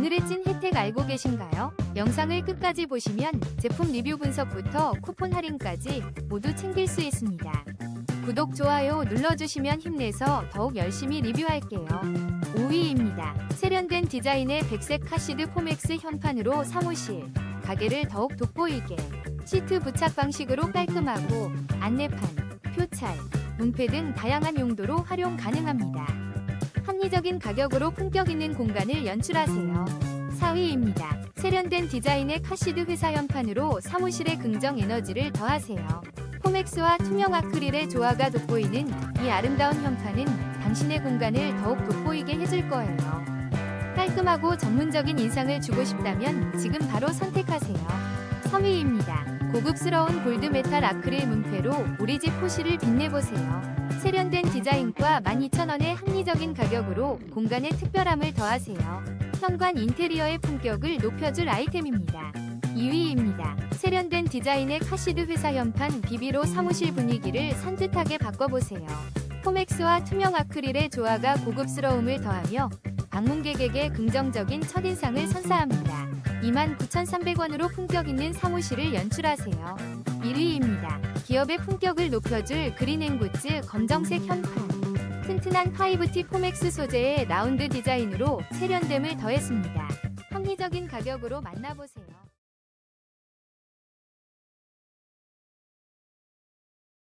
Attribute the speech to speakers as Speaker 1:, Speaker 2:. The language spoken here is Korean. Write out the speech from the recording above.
Speaker 1: 오늘의 찐 혜택 알고 계신가요? 영상을 끝까지 보시면 제품 리뷰 분석부터 쿠폰 할인까지 모두 챙길 수 있습니다. 구독, 좋아요 눌러주시면 힘내서 더욱 열심히 리뷰할게요. 5위입니다. 세련된 디자인의 백색 카시드 포맥스 현판으로 사무실, 가게를 더욱 돋보이게 시트 부착 방식으로 깔끔하고 안내판, 표찰, 문패 등 다양한 용도로 활용 가능합니다. 합리적인 가격으로 품격 있는 공간을 연출하세요. 4위입니다. 세련된 디자인의 카시드 회사 현판으로 사무실에 긍정 에너지를 더하세요. 포맥스와 투명 아크릴의 조화가 돋보이는 이 아름다운 현판은 당신의 공간을 더욱 돋보이게 해줄 거예요. 깔끔하고 전문적인 인상을 주고 싶다면 지금 바로 선택하세요. 3위입니다. 고급스러운 골드메탈 아크릴 문패로 우리 집 호실을 빛내보세요. 세련된 디자인과 12,000원의 합리적인 가격으로 공간에 특별함을 더하세요. 현관 인테리어의 품격을 높여줄 아이템입니다. 2위입니다. 세련된 디자인의 카시드 회사 현판 비비로 사무실 분위기를 산뜻하게 바꿔보세요. 포맥스와 투명 아크릴의 조화가 고급스러움을 더하며 방문객에게 긍정적인 첫인상을 선사합니다. 29,300원으로 품격 있는 사무실을 연출하세요. 1위입니다. 기업의 품격을 높여줄 그린앤굿즈 검정색 현판. 튼튼한 5T 포맥스 소재의 라운드 디자인으로 세련됨을 더했습니다. 합리적인 가격으로 만나보세요.